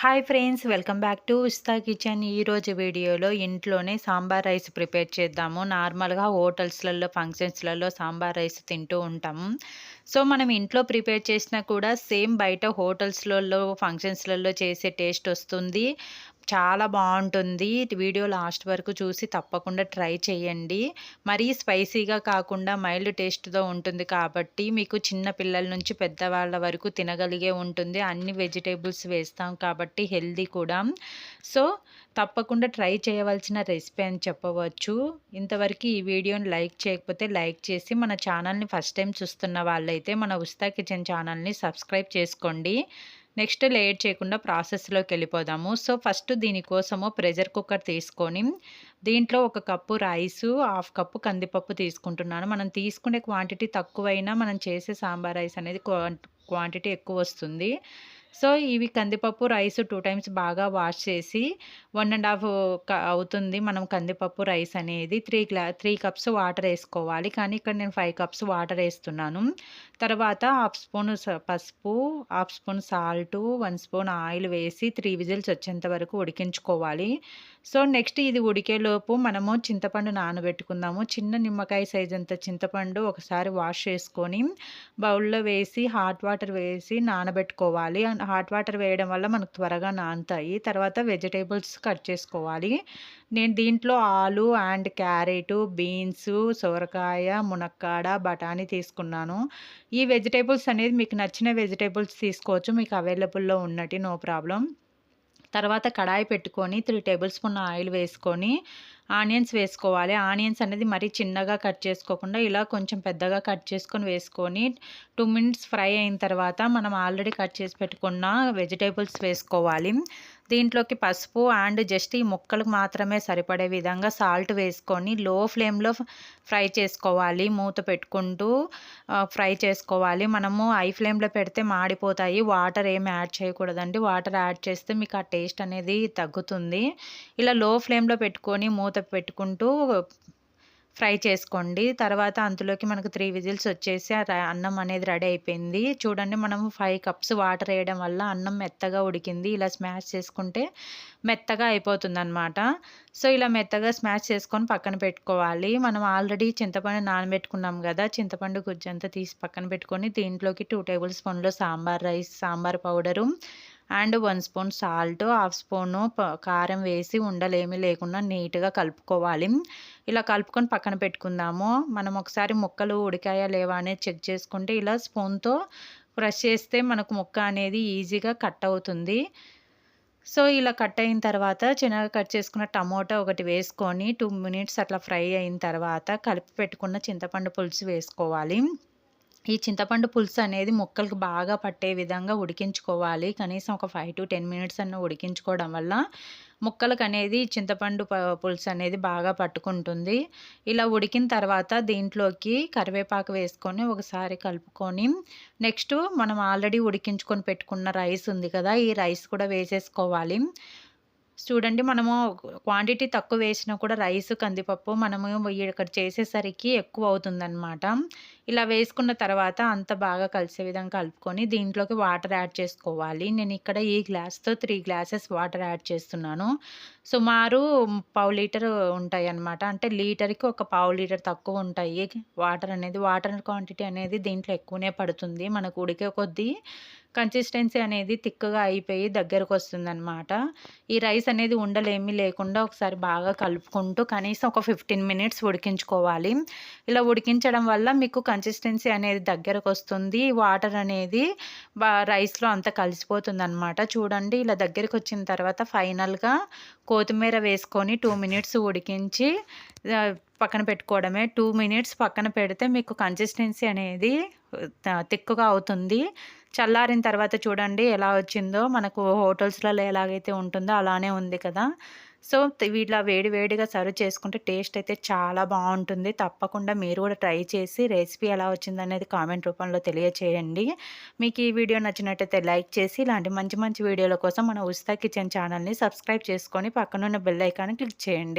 Hi friends welcome back to Usta kitchen ఈరోజు వీడియోలో ఇంట్లోనే సాంబార్ రైస్ ప్రిపేర్ చేద్దాము. నార్మల్గా హోటల్స్లలో ఫంక్షన్స్లలో సాంబార్ రైస్ తింటూ ఉంటాము. సో మనం ఇంట్లో ప్రిపేర్ చేసినా కూడా సేమ్ బయట హోటల్స్లలో ఫంక్షన్స్లలో చేసే టేస్ట్ వస్తుంది. చాలా బాగుంటుంది. వీడియో లాస్ట్ వరకు చూసి తప్పకుండా ట్రై చేయండి. మరీ స్పైసీగా కాకుండా మైల్డ్ టేస్ట్తో ఉంటుంది కాబట్టి మీకు చిన్న పిల్లల నుంచి పెద్దవాళ్ళ వరకు తినగలిగే ఉంటుంది. అన్ని వెజిటేబుల్స్ వేస్తాం కాబట్టి హెల్దీ కూడా. సో తప్పకుండా ట్రై చేయవలసిన రెసిపీ అని చెప్పవచ్చు. ఇంతవరకు ఈ వీడియోని లైక్ చేయకపోతే లైక్ చేసి మన ఛానల్ని ఫస్ట్ టైం చూస్తున్న వాళ్ళైతే మన ఉస్తా కిచెన్ ఛానల్ని సబ్స్క్రైబ్ చేసుకోండి. నెక్స్ట్ లేట్ చేయకుండా ప్రాసెస్లోకి వెళ్ళిపోదాము. సో ఫస్ట్ దీనికోసము ప్రెషర్ కుక్కర్ తీసుకొని దీంట్లో ఒక కప్పు రైసు హాఫ్ కప్పు కందిపప్పు తీసుకుంటున్నాను. మనం తీసుకునే క్వాంటిటీ తక్కువైనా మనం చేసే సాంబార్ రైస్ అనేది క్వాంటిటీ ఎక్కువ వస్తుంది. సో ఇవి కందిపప్పు రైస్ టూ టైమ్స్ బాగా వాష్ చేసి వన్ అండ్ హాఫ్ అవుతుంది. మనం కందిపప్పు రైస్ అనేది three glass three cups water వేసుకోవాలి. కానీ ఇక్కడ నేను ఫైవ్ కప్స్ వాటర్ వేస్తున్నాను. తర్వాత హాఫ్ స్పూన్ పసుపు half spoon salt one spoon oil వేసి త్రీ విజిల్స్ వచ్చేంత వరకు ఉడికించుకోవాలి. సో నెక్స్ట్ ఇది ఉడికేలోపు మనము చింతపండు నానబెట్టుకుందాము. చిన్న నిమ్మకాయ సైజ్ అంత చింతపండు ఒకసారి వాష్ చేసుకొని బౌల్లో వేసి హాట్ వాటర్ వేసి నానబెట్టుకోవాలి. హాట్ వాటర్ వేయడం వల్ల మనకు త్వరగా నానుతాయి. తర్వాత వెజిటేబుల్స్ కట్ చేసుకోవాలి. నేను దీంట్లో ఆలు అండ్ క్యారెట్ బీన్స్ సొరకాయ మునక్కాడ బఠానీ తీసుకున్నాను. ఈ వెజిటేబుల్స్ అనేది మీకు నచ్చిన వెజిటేబుల్స్ తీసుకోవచ్చు. మీకు అవైలబుల్లో ఉన్నట్టు నో ప్రాబ్లం. తర్వాత కడాయి పెట్టుకొని త్రీ టేబుల్ స్పూన్ ఆయిల్ వేసుకొని ఆనియన్స్ వేసుకోవాలి. ఆనియన్స్ అనేది మరీ చిన్నగా కట్ చేసుకోకుండా ఇలా కొంచెం పెద్దగా కట్ చేసుకొని వేసుకొని టూ మినిట్స్ ఫ్రై అయిన తర్వాత మనం ఆల్రెడీ కట్ చేసి పెట్టుకున్న వెజిటేబుల్స్ వేసుకోవాలి. దీంట్లోకి పసుపు అండ్ జస్ట్ ఈ ముక్కలకు మాత్రమే సరిపడే విధంగా సాల్ట్ వేసుకొని లో ఫ్లేమ్లో ఫ్రై చేసుకోవాలి. మూత పెట్టుకుంటూ ఫ్రై చేసుకోవాలి. మనము హై ఫ్లేమ్లో పెడితే మాడిపోతాయి. వాటర్ ఏమి యాడ్ చేయకూడదండి. వాటర్ యాడ్ చేస్తే మీకు ఆ టేస్ట్ అనేది తగ్గుతుంది. ఇలా లో ఫ్లేమ్లో పెట్టుకొని మూత పెట్టుకుంటూ ఫ్రై చేసుకోండి. తర్వాత అందులోకి మనకు త్రీ విజిల్స్ వచ్చేసి అన్నం అనేది రెడీ అయిపోయింది. చూడండి మనం ఫైవ్ కప్స్ వాటర్ వేయడం వల్ల అన్నం మెత్తగా ఉడికింది. ఇలా స్మాష్ చేసుకుంటే మెత్తగా అయిపోతుంది అనమాట సో ఇలా మెత్తగా స్మాష్ చేసుకొని పక్కన పెట్టుకోవాలి. మనం ఆల్రెడీ చింతపండు నానబెట్టుకున్నాం కదా చింతపండు గుజ్జంతా తీసి పక్కన పెట్టుకొని దీంట్లోకి two table స్పూన్లో sambar rice sambar powder and one spoon salt half spoon కారం వేసి ఉండలేమి లేకుండా నీట్గా కలుపుకోవాలి. ఇలా కలుపుకొని పక్కన పెట్టుకుందాము. మనం ఒకసారి ముక్కలు ఉడికాయా లేవా అనేది చెక్ చేసుకుంటే ఇలా స్పూన్తో బ్రష్ చేస్తే మనకు ముక్క అనేది ఈజీగా కట్ అవుతుంది. సో ఇలా కట్ అయిన తర్వాత చిన్నగా కట్ చేసుకున్న టమోటా ఒకటి వేసుకొని టూ మినిట్స్ అట్లా ఫ్రై అయిన తర్వాత కలిపి పెట్టుకున్న చింతపండు పులుసు వేసుకోవాలి. ఈ చింతపండు పులుసు అనేది ముక్కలకు బాగా పట్టే విధంగా ఉడికించుకోవాలి. కనీసం ఒక ఫైవ్ టు టెన్ మినిట్స్ అన్న ఉడికించుకోవడం వల్ల ముక్కలకు అనేది చింతపండు పులుసు అనేది బాగా పట్టుకుంటుంది. ఇలా ఉడికిన తర్వాత దీంట్లోకి కరివేపాకు వేసుకొని ఒకసారి కలుపుకొని నెక్స్ట్ మనం ఆల్రెడీ ఉడికించుకొని పెట్టుకున్న రైస్ ఉంది కదా ఈ రైస్ కూడా వేసేసుకోవాలి. చూడండి మనము క్వాంటిటీ తక్కువ వేసినా కూడా రైస్ కందిపప్పు మనము ఇక్కడ చేసేసరికి ఎక్కువ అవుతుందన్నమాట. ఇలా వేసుకున్న తర్వాత అంత బాగా కలిసే విధంగా కలుపుకొని దీంట్లోకి వాటర్ యాడ్ చేసుకోవాలి. నేను ఇక్కడ ఈ గ్లాస్తో త్రీ గ్లాసెస్ వాటర్ యాడ్ చేస్తున్నాను. సుమారు పావు లీటర్ ఉంటాయి అన్నమాట అంటే లీటర్కి ఒక పావు లీటర్ తక్కువ ఉంటాయి. వాటర్ అనేది వాటర్ క్వాంటిటీ అనేది దీంట్లో ఎక్కువనే పడుతుంది. మనకు ఉడికే కొద్దీ కన్సిస్టెన్సీ అనేది తిక్కగా అయిపోయి దగ్గరకు వస్తుందన్నమాట. ఈ రైస్ అనేది ఉండలేమీ లేకుండా ఒకసారి బాగా కలుపుకుంటూ కనీసం ఒక ఫిఫ్టీన్ మినిట్స్ ఉడికించుకోవాలి. ఇలా ఉడికించడం వల్ల మీకు కన్సిస్టెన్సీ అనేది దగ్గరకు వస్తుంది వాటర్ అనేది రైస్లో అంతా కలిసిపోతుంది అనమాట చూడండి ఇలా దగ్గరికి వచ్చిన తర్వాత ఫైనల్గా కొత్తిమీర వేసుకొని టూ మినిట్స్ ఉడికించి పక్కన పెట్టుకోవడమే. టూ మినిట్స్ పక్కన పెడితే మీకు కన్సిస్టెన్సీ అనేది తిక్కుగా అవుతుంది. చల్లారిన తర్వాత చూడండి ఎలా వచ్చిందో. మనకు హోటల్స్లలో ఎలాగైతే ఉంటుందో అలానే ఉంది కదా. సో వీటిలో వేడి వేడిగా సర్వ్ చేసుకుంటే టేస్ట్ అయితే చాలా బాగుంటుంది. తప్పకుండా మీరు కూడా ట్రై చేసి రెసిపీ ఎలా వచ్చిందనేది కామెంట్ రూపంలో తెలియచేయండి. మీకు ఈ వీడియో నచ్చినట్టయితే లైక్ చేసి ఇలాంటి మంచి మంచి వీడియోల కోసం మన ఉస్తా కిచెన్ ఛానల్ని సబ్స్క్రైబ్ చేసుకొని పక్కనున్న బెల్ ఐకాన్ని క్లిక్ చేయండి.